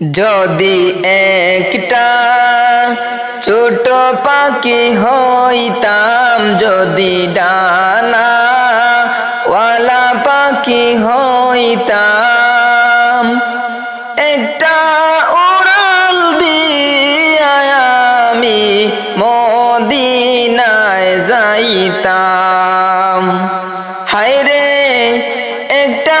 যদি একটা ছোট পাখি হইতাম, যদি ডানা ওয়ালা পাখি হইতাম, একটা উড়াল দিয়া আমি মদিনায় যাইতাম। হায়রে, একটা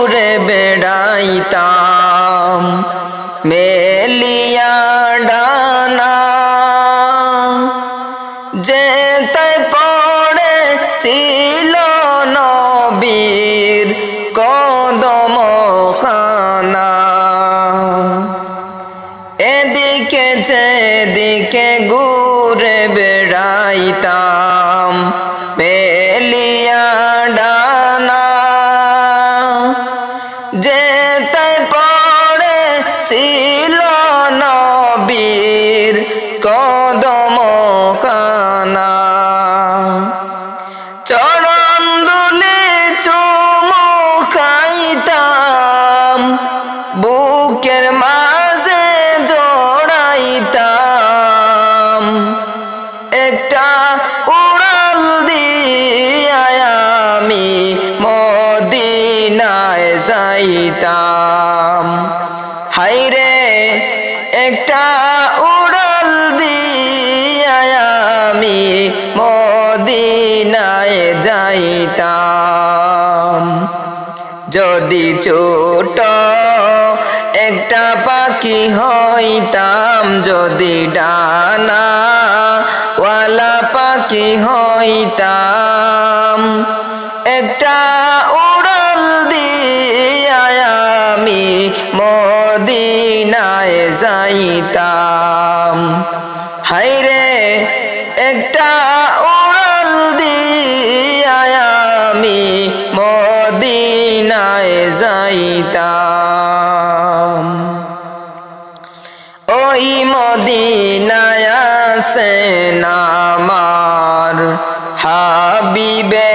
ঘুরে বেড়াইতাম মেলিয়া ডানা। যেতে পড়ে ছিল নবীর কদম খানা এদিকে যেদিকে ঘুরে বেড়াইতাম কদম খানা চরণ দুলে চুমু খাইতাম বুকের মাঝে জড়াইতাম। একটা উড়াল দিয়া আমি মদিনায় যাইতাম। হাইরে একটা যাইতাম। যদি ছোট একটা পাখি হইতাম, যদি ডানা পাখি হইতাম, একটা উড়াল দিয়া আমি মদিনায় যাইতাম। হাইরে একটা উড়াল দিয়া আমি মদিনায় যাইতাম। ওই মদিনায় আছেন আমার হাবিবে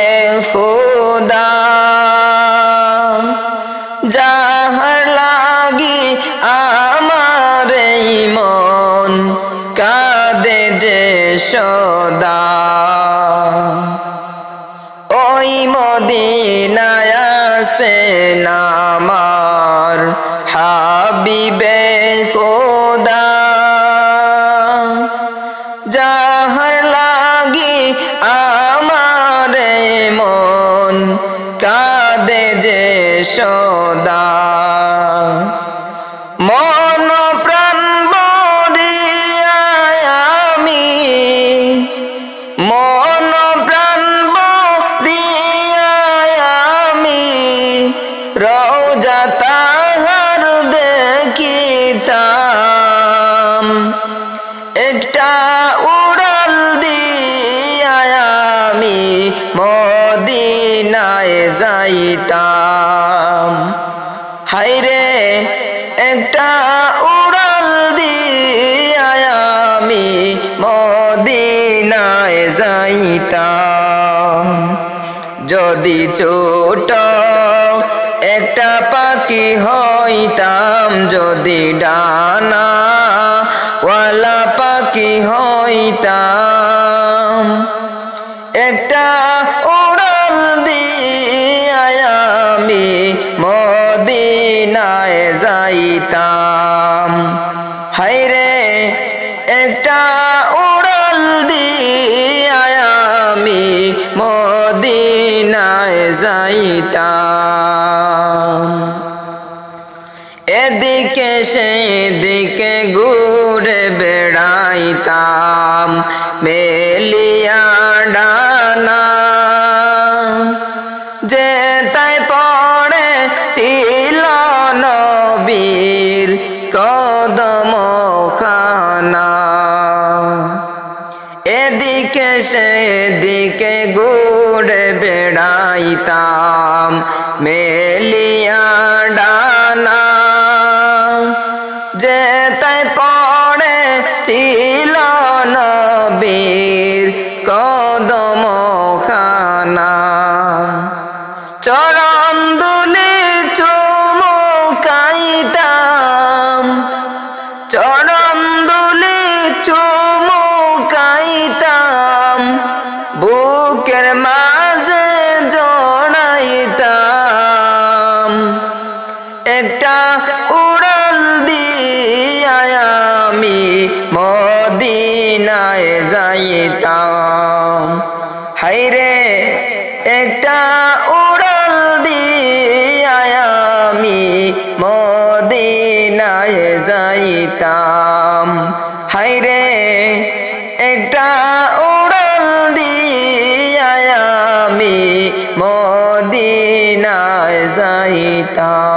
আমার উড়াল দিয়া আমি মদিনায় যাইতাম। যদি ছোট একটা পাখি হইতাম, যদি ডানা ওয়ালা পাখি হইতাম, একটা যাইতাম এদিকে সেদিকে ঘুরে বেড়াইতাম মেলিয়া ডানা। যে তাই পড়ে ছিল নবীর কদম খানা এদিকে সেদিকে ঘুরে বেড়াইতাম, মেলিয়া ডানা। যে তাই পড়ে ছিল নবীর কদম খানা চরণ দুলি চুমুকাইতাম মাঝে জড়াইতাম। একটা উড়াল দিয়ায় আমি মদিনায় যাইতাম। হাইরে একটা উড়াল দিয়ায় আমি মদিনায় যাইতাম। হাইরে একটা 있다.